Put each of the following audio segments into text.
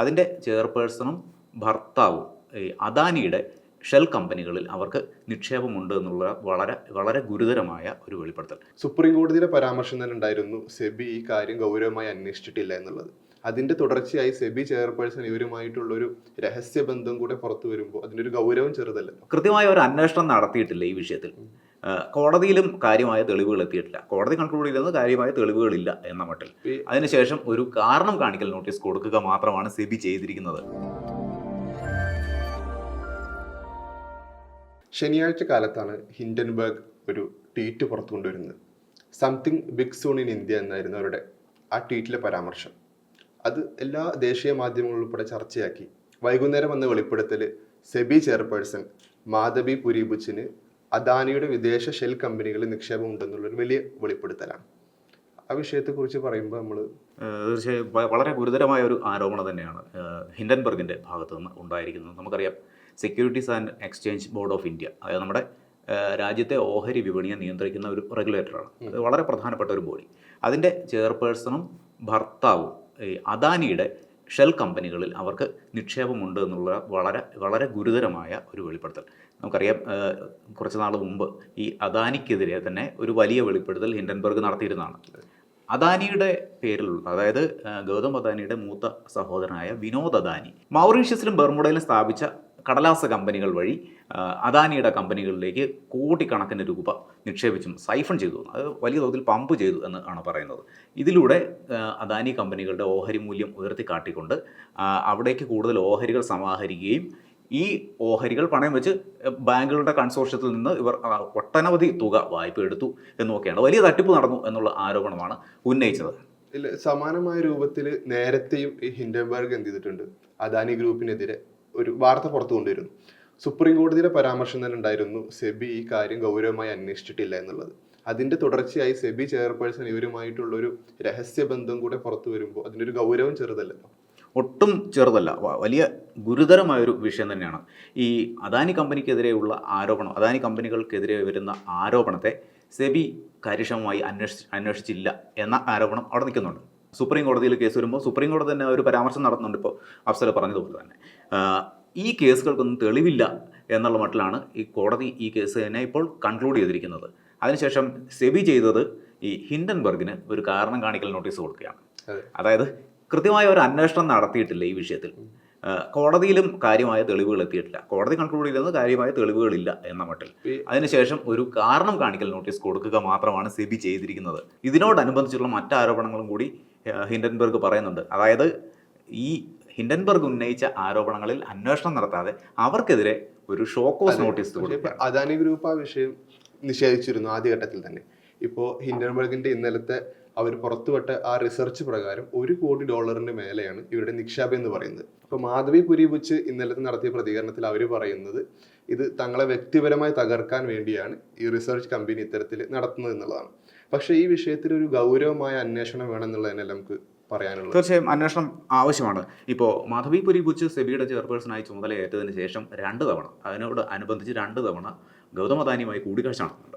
അതിന്റെ ചെയർപേഴ്സണും ഭർത്താവും ഈ അദാനിയുടെ ഷെൽ കമ്പനികളിൽ അവർക്ക് നിക്ഷേപമുണ്ട് എന്നുള്ള വളരെ വളരെ ഗുരുതരമായ ഒരു വെളിപ്പെടുത്തൽ. സുപ്രീം കോടതിയുടെ പരാമർശം തന്നെ ഉണ്ടായിരുന്നു സെബി ഈ കാര്യം ഗൗരവമായി അന്വേഷിച്ചിട്ടില്ല എന്നുള്ളത്. അതിന്റെ തുടർച്ചയായി സെബി ചെയർപേഴ്സൺ ഇവരുമായിട്ടുള്ള ഒരു രഹസ്യ ബന്ധം കൂടെ പുറത്തു വരുമ്പോൾ അതിനൊരു ഗൗരവം ചെറുതല്ല. കൃത്യമായ ഒരു അന്വേഷണം നടത്തിയിട്ടില്ല ഈ വിഷയത്തിൽ. കോടതിയിലും കാര്യമായ തെളിവുകൾ എത്തിയിട്ടില്ല. കോടതി കൺക്ലൂഡ് ചെയ്തത് കാര്യമായ തെളിവുകളില്ല എന്ന മട്ടിൽ. അതിനുശേഷം ഒരു കാരണം കാണിക്കൽ നോട്ടീസ് കൊടുക്കുക മാത്രമാണ് സെബി ചെയ്തിരിക്കുന്നത്. ശനിയാഴ്ച കാലത്താണ് ഹിൻഡൻബർഗ് ഒരു ട്വീറ്റ് പുറത്തു കൊണ്ടുവരുന്നത്. Something big soon in India എന്നായിരുന്നു അവരുടെ ആ ട്വീറ്റിലെ പരാമർശം. അത് എല്ലാ ദേശീയ മാധ്യമങ്ങളും ഉൾപ്പെടെ ചർച്ചയാക്കി. വൈകുന്നേരം വന്ന വെളിപ്പെടുത്തൽ സെബി ചെയർപേഴ്സൺ മാധവി പുരീബുച്ചിന് അദാനിയുടെ വിദേശ ഷെൽ കമ്പനികളിൽ നിക്ഷേപം ഉണ്ടെന്നുള്ളൊരു വലിയ വെളിപ്പെടുത്തലാണ്. ആ വിഷയത്തെ കുറിച്ച് പറയുമ്പോൾ നമ്മൾ തീർച്ചയായും വളരെ ഗുരുതരമായ ഒരു ആരോപണം തന്നെയാണ് ഹിൻഡൻബർഗിന്റെ ഭാഗത്തു നിന്ന് ഉണ്ടായിരിക്കുന്നത്. നമുക്കറിയാം securities and exchange board of India അതായത് നമ്മുടെ രാജ്യത്തെ ഓഹരി വിപണിയെ നിയന്ത്രിക്കുന്ന ഒരു റെഗുലേറ്ററാണ്. അത് വളരെ പ്രധാനപ്പെട്ട ഒരു ബോഡി. അതിന്റെ ചെയർപേഴ്സണും ഭർത്താവും അദാനിയുടെ ഷെൽ കമ്പനികളിൽ അവർക്ക് നിക്ഷേപമുണ്ട് എന്നുള്ള വളരെ വളരെ ഗുരുതരമായ ഒരു വെളിപ്പെടുത്തൽ. നമുക്കറിയാം കുറച്ച് നാൾ മുമ്പ് ഈ അദാനിക്കെതിരെ തന്നെ ഒരു വലിയ വെളിപ്പെടുത്തൽ ഹിൻഡൻബർഗ് നടത്തിയിരുന്നതാണ്. അദാനിയുടെ പേരിലുള്ള അതായത് ഗൗതം അദാനിയുടെ മൂത്ത സഹോദരനായ വിനോദ് അദാനി മൗറീഷ്യസിലും ബർമുഡയിലും സ്ഥാപിച്ച കടലാസ കമ്പനികൾ വഴി അദാനിയുടെ കമ്പനികളിലേക്ക് കോടിക്കണക്കിന് രൂപ നിക്ഷേപിച്ചും സൈഫൺ ചെയ്തു. അത് വലിയ തോതിൽ പമ്പ് ചെയ്തു എന്ന് ആണ് പറയുന്നത്. ഇതിലൂടെ അദാനി കമ്പനികളുടെ ഓഹരി മൂല്യം ഉയർത്തിക്കാട്ടിക്കൊണ്ട് കാട്ടിക്കൊണ്ട് അവിടേക്ക് കൂടുതൽ ഓഹരികൾ സമാഹരിക്കുകയും ഈ ഓഹരികൾ പണയം വെച്ച് ബാങ്കുകളുടെ കൺസോർഷ്യത്തിൽ നിന്ന് ഇവർ ഒട്ടനവധി തുക വായ്പ എടുത്തു എന്നൊക്കെയാണ്. വലിയ തട്ടിപ്പ് നടന്നു എന്നുള്ള ആരോപണമാണ് ഉന്നയിച്ചത്. സമാനമായ രൂപത്തിൽ നേരത്തെയും ഈ ഹിൻഡൻബർഗ് എന്ത് ചെയ്തിട്ടുണ്ട്? അദാനി ഗ്രൂപ്പിനെതിരെ ഒരു വാർത്ത പുറത്തു കൊണ്ടുവരുന്നു. സുപ്രീം കോടതിയുടെ പരാമർശം തന്നെ ഉണ്ടായിരുന്നു സെബി ഈ കാര്യം ഗൗരവമായി അന്വേഷിച്ചിട്ടില്ല എന്നുള്ളത്. അതിന്റെ തുടർച്ചയായി സെബി ചെയർപേഴ്സൺ ഇവരുമായിട്ടുള്ള ഒരു രഹസ്യബന്ധം കൂടെ പുറത്തു വരുമ്പോൾ അതിനൊരു ഗൗരവം ചെറുതല്ലല്ലോ. ഒട്ടും ചെറുതല്ല. വലിയ ഗുരുതരമായൊരു വിഷയം തന്നെയാണ്. ഈ അദാനി കമ്പനിക്കെതിരെയുള്ള ആരോപണം അദാനി കമ്പനികൾക്കെതിരെ വരുന്ന ആരോപണത്തെ സെബി കാര്യക്ഷമമായി അന്വേഷിച്ച് അന്വേഷിച്ചില്ല എന്ന ആരോപണം അവിടെ നിൽക്കുന്നുണ്ട്. സുപ്രീം കോടതിയിൽ കേസ് വരുമ്പോൾ സുപ്രീം കോടതി തന്നെ ഒരു പരാമർശം നടത്തുന്നുണ്ട് ഇപ്പോൾ അഫ്സൽ പറഞ്ഞതുപോലെ തന്നെ. ഈ കേസുകൾക്കൊന്നും തെളിവില്ല എന്നുള്ള മട്ടിലാണ് ഈ കോടതി ഈ കേസ് തന്നെ ഇപ്പോൾ കൺക്ലൂഡ് ചെയ്തിരിക്കുന്നത്. അതിനുശേഷം സെബി ചെയ്തത് ഈ ഹിൻഡൻബർഗിന് ഒരു കാരണം കാണിക്കൽ നോട്ടീസ് കൊടുക്കുകയാണ്. അതായത് കൃത്യമായ ഒരു അന്വേഷണം നടത്തിയിട്ടില്ല ഈ വിഷയത്തിൽ. കോടതിയിലും കാര്യമായ തെളിവുകൾ എത്തിയിട്ടില്ല. കോടതി കൺക്ലൂഡ് ചെയ്തത് കാര്യമായ തെളിവുകളില്ല എന്ന മട്ടിൽ. അതിനുശേഷം ഒരു കാരണം കാണിക്കൽ നോട്ടീസ് കൊടുക്കുക മാത്രമാണ് സെബി ചെയ്തിരിക്കുന്നത്. ഇതിനോടനുബന്ധിച്ചുള്ള മറ്റ് ആരോപണങ്ങളും കൂടി ഹിൻഡൻബർഗ് പറയുന്നുണ്ട്. അതായത് ഈ ഹിൻഡൻബർഗ് ഉന്നയിച്ച ആരോപണങ്ങളിൽ അന്വേഷണം നടത്താതെ അവർക്കെതിരെ ഒരു ഷോക്കോസ് നോട്ടീസ് അദാനി ഗ്രൂപ്പ് ആ വിഷയം നിഷേധിച്ചിരുന്നു ആദ്യഘട്ടത്തിൽ തന്നെ. ഇപ്പോൾ ഹിൻഡൻബർഗിന്റെ ഇന്നലത്തെ അവർ പുറത്തുവിട്ട ആ റിസർച്ച് പ്രകാരം ഒരു കോടി ഡോളറിന് മേലെയാണ് ഇവരുടെ നിക്ഷേപം എന്ന് പറയുന്നത്. അപ്പോൾ മാധവി പുരിബുച്ച് ഇന്നലത്തെ നടത്തിയ പ്രതികരണത്തിൽ അവർ പറയുന്നത് ഇത് തങ്ങളെ വ്യക്തിപരമായി തകർക്കാൻ വേണ്ടിയാണ് ഈ റിസർച്ച് കമ്പനി ഇത്തരത്തിൽ നടത്തുന്നത് എന്നുള്ളതാണ്. പക്ഷേ ഈ വിഷയത്തിൽ ഒരു ഗൗരവമായ അന്വേഷണം വേണമെന്നുള്ളതിനല്ല നമുക്ക് പറയാനുള്ളത് തീർച്ചയായും അന്വേഷണം ആവശ്യമാണ്. ഇപ്പോൾ മാധവി പുരി ബുച്ച് സെബിയുടെ ചെയർപേഴ്സണായി ചുമതലയേറ്റതിന് ശേഷം രണ്ട് തവണ അതിനോട് അനുബന്ധിച്ച് രണ്ട് തവണ ഗൗതമദാനിയുമായി കൂടിക്കാഴ്ച അതെ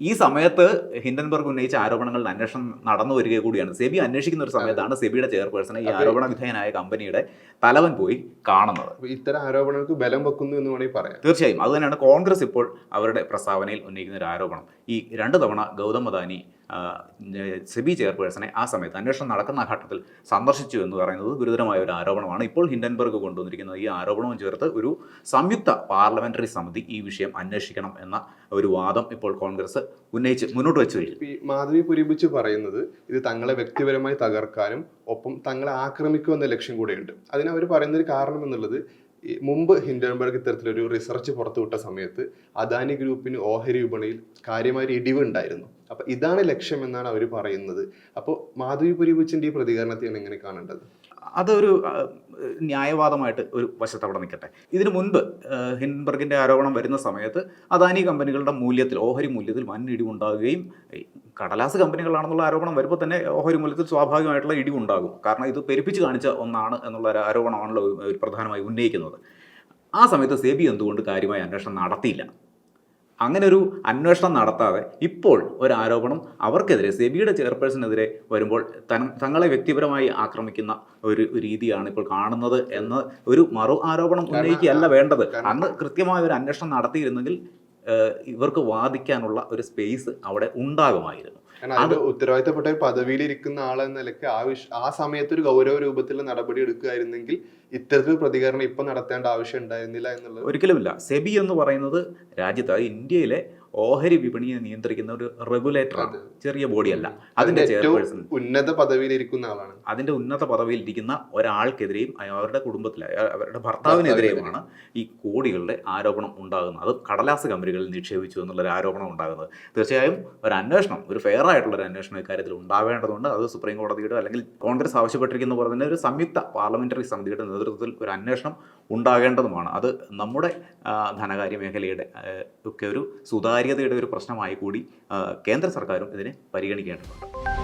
ഈ സമയത്ത് ഹിൻഡൻബർഗ് ഉന്നയിച്ച ആരോപണങ്ങളിൽ അന്വേഷണം നടന്നു വരിക കൂടിയാണ്. സെബി അന്വേഷിക്കുന്ന ഒരു സമയത്താണ് സെബിയുടെ ചെയർപേഴ്സൺ ഈ ആരോപണ വിധേയനായ കമ്പനിയുടെ തലവൻ പോയി കാണുന്നത്. ഇത്തരം ആരോപണങ്ങൾക്ക് ബലം വെക്കുന്നു എന്ന് വേണമെങ്കിൽ പറയാം. തീർച്ചയായും. അതുതന്നെയാണ് കോൺഗ്രസ് ഇപ്പോൾ അവരുടെ പ്രസ്താവനയിൽ ഉന്നയിക്കുന്ന ഒരു ആരോപണം. ഈ രണ്ട് തവണ ഗൗതം അദാനി സെബി ചെയർപേഴ്സണെ ആ സമയത്ത് അന്വേഷണം നടക്കുന്ന ഘട്ടത്തിൽ സന്ദർശിച്ചു എന്ന് പറയുന്നത് ഗുരുതരമായ ഒരു ആരോപണമാണ്. ഇപ്പോൾ ഹിൻഡൻബർഗ് കൊണ്ടുവന്നിരിക്കുന്നത് ഈ ആരോപണവും ചേർത്ത് ഒരു സംയുക്ത പാർലമെന്ററി സമിതി ഈ വിഷയം അന്വേഷിക്കണം എന്ന ഒരു വാദം ഇപ്പോൾ കോൺഗ്രസ് ഉന്നയിച്ച് മുന്നോട്ട് വെച്ചു കഴിഞ്ഞു. മാധവി പുരിപിച്ച് പറയുന്നത് ഇത് തങ്ങളെ വ്യക്തിപരമായി തകർക്കാനും ഒപ്പം തങ്ങളെ ആക്രമിക്കുമെന്ന ലക്ഷ്യം കൂടെയുണ്ട്. അതിന് അവർ പറയുന്ന ഒരു കാരണം എന്നുള്ളത് മുമ്പ് ഹിൻഡൻബർഗ് ഇത്തരത്തിലൊരു റിസർച്ച് പുറത്തുവിട്ട സമയത്ത് അദാനി ഗ്രൂപ്പിന് ഓഹരി വിപണിയിൽ കാര്യമായ ഇടിവ് ഉണ്ടായിരുന്നു. അപ്പൊ ഇതാണ് ലക്ഷ്യം എന്നാണ് അവർ പറയുന്നത്. അപ്പോൾ മാധവി പുരിപുച്ചിന്റെ ഈ പ്രതികരണത്തെയാണ് എങ്ങനെ കാണേണ്ടത്. അതൊരു ന്യായവാദമായിട്ട് ഒരു വശത്ത് അവിടെ നിൽക്കട്ടെ. ഇതിനു മുൻപ് ഹിൻബർഗിന്റെ ആരോപണം വരുന്ന സമയത്ത് അദാനി കമ്പനികളുടെ മൂല്യത്തിൽ ഓഹരി മൂല്യത്തിൽ വൻ ഇടിവുണ്ടാകുകയും കടലാസ് കമ്പനികളാണെന്നുള്ള ആരോപണം വരുമ്പോൾ തന്നെ ഓഹരി മൂല്യത്തിൽ സ്വാഭാവികമായിട്ടുള്ള ഇടിവുണ്ടാകും. കാരണം ഇത് പെരുപ്പിച്ച് കാണിച്ച ഒന്നാണ് എന്നുള്ള ഒരു ആരോപണമാണല്ലോ പ്രധാനമായി ഉന്നയിക്കുന്നത്. ആ സമയത്ത് സെബി എന്തുകൊണ്ട് കാര്യമായ അന്വേഷണം നടത്തിയില്ല? അങ്ങനെ ഒരു അന്വേഷണം നടത്താതെ ഇപ്പോൾ ഒരു ആരോപണം അവർക്കെതിരെ സെബിയുടെ ചെയർപേഴ്സണെതിരെ വരുമ്പോൾ തൻ- തങ്ങളെ വ്യക്തിപരമായി ആക്രമിക്കുന്ന ഒരു രീതിയാണ് ഇപ്പോൾ കാണുന്നത് എന്ന് ഒരു മറു ആരോപണം ഉന്നയിക്കുകയല്ല വേണ്ടത്. അന്ന് കൃത്യമായ ഒരു അന്വേഷണം നടത്തിയിരുന്നെങ്കിൽ ഇവർക്ക് വാദിക്കാനുള്ള ഒരു സ്പേസ് അവിടെ ഉണ്ടാകുമായിരുന്നു. അതിന്റെ ഉത്തരവാദിത്തപ്പെട്ട ഒരു പദവിയിൽ ഇരിക്കുന്ന ആളെന്ന നിലയ്ക്ക് ആ വിഷ ആ സമയത്ത് ഒരു ഗൗരവ രൂപത്തിലുള്ള നടപടി എടുക്കുകയായിരുന്നെങ്കിൽ ഇത്തരത്തിൽ പ്രതികരണം ഇപ്പൊ നടത്തേണ്ട ആവശ്യം ഉണ്ടായിരുന്നില്ല എന്നുള്ളത്. ഒരിക്കലുമില്ല. സെബി എന്ന് പറയുന്നത് രാജ്യത്ത് അതായത് ഇന്ത്യയിലെ ഓഹരി വിപണിയെ നിയന്ത്രിക്കുന്ന ഒരു റെഗുലേറ്ററാണ് ചെറിയ ബോഡിയല്ല അതിന്റെ അതിന്റെ ചെയർപേഴ്സൺ ഉന്നത പദവിയിലിരിക്കുന്ന ആളാണ്. അതിന്റെ ഉന്നത പദവിയിലിരിക്കുന്ന ഒരാൾക്കെതിരെയും അവരുടെ കുടുംബത്തിലെ അവരുടെ ഭർത്താവിനെതിരെയുമാണ് ഈ കോടികളുടെ ആരോപണം ഉണ്ടാകുന്നത്. അത് കടലാസ് കമ്പനികളിൽ നിക്ഷേപിച്ചു എന്നുള്ള ഒരു ആരോപണം ഉണ്ടാകുന്നത്. തീർച്ചയായും ഒരു അന്വേഷണം ഒരു ഫെയർ ആയിട്ടുള്ള ഒരു അന്വേഷണം ഇക്കാര്യത്തിൽ ഉണ്ടാവേണ്ടതുണ്ട്. അത് സുപ്രീം കോടതിയുടെ അല്ലെങ്കിൽ കോൺഗ്രസ് ആവശ്യപ്പെട്ടിരിക്കുന്ന പോലെ തന്നെ ഒരു സംയുക്ത പാർലമെന്ററി സമിതിയുടെ നേതൃത്വത്തിൽ ഒരു അന്വേഷണം ഉണ്ടാകേണ്ടതുമാണ്. അത് നമ്മുടെ ധനകാര്യ മേഖലയുടെ ഒക്കെ ഒരു സുതാര്യതയുടെ ഒരു പ്രശ്നമായി കൂടി കേന്ദ്ര സർക്കാരും ഇതിനെ പരിഗണിക്കേണ്ടതുണ്ട്.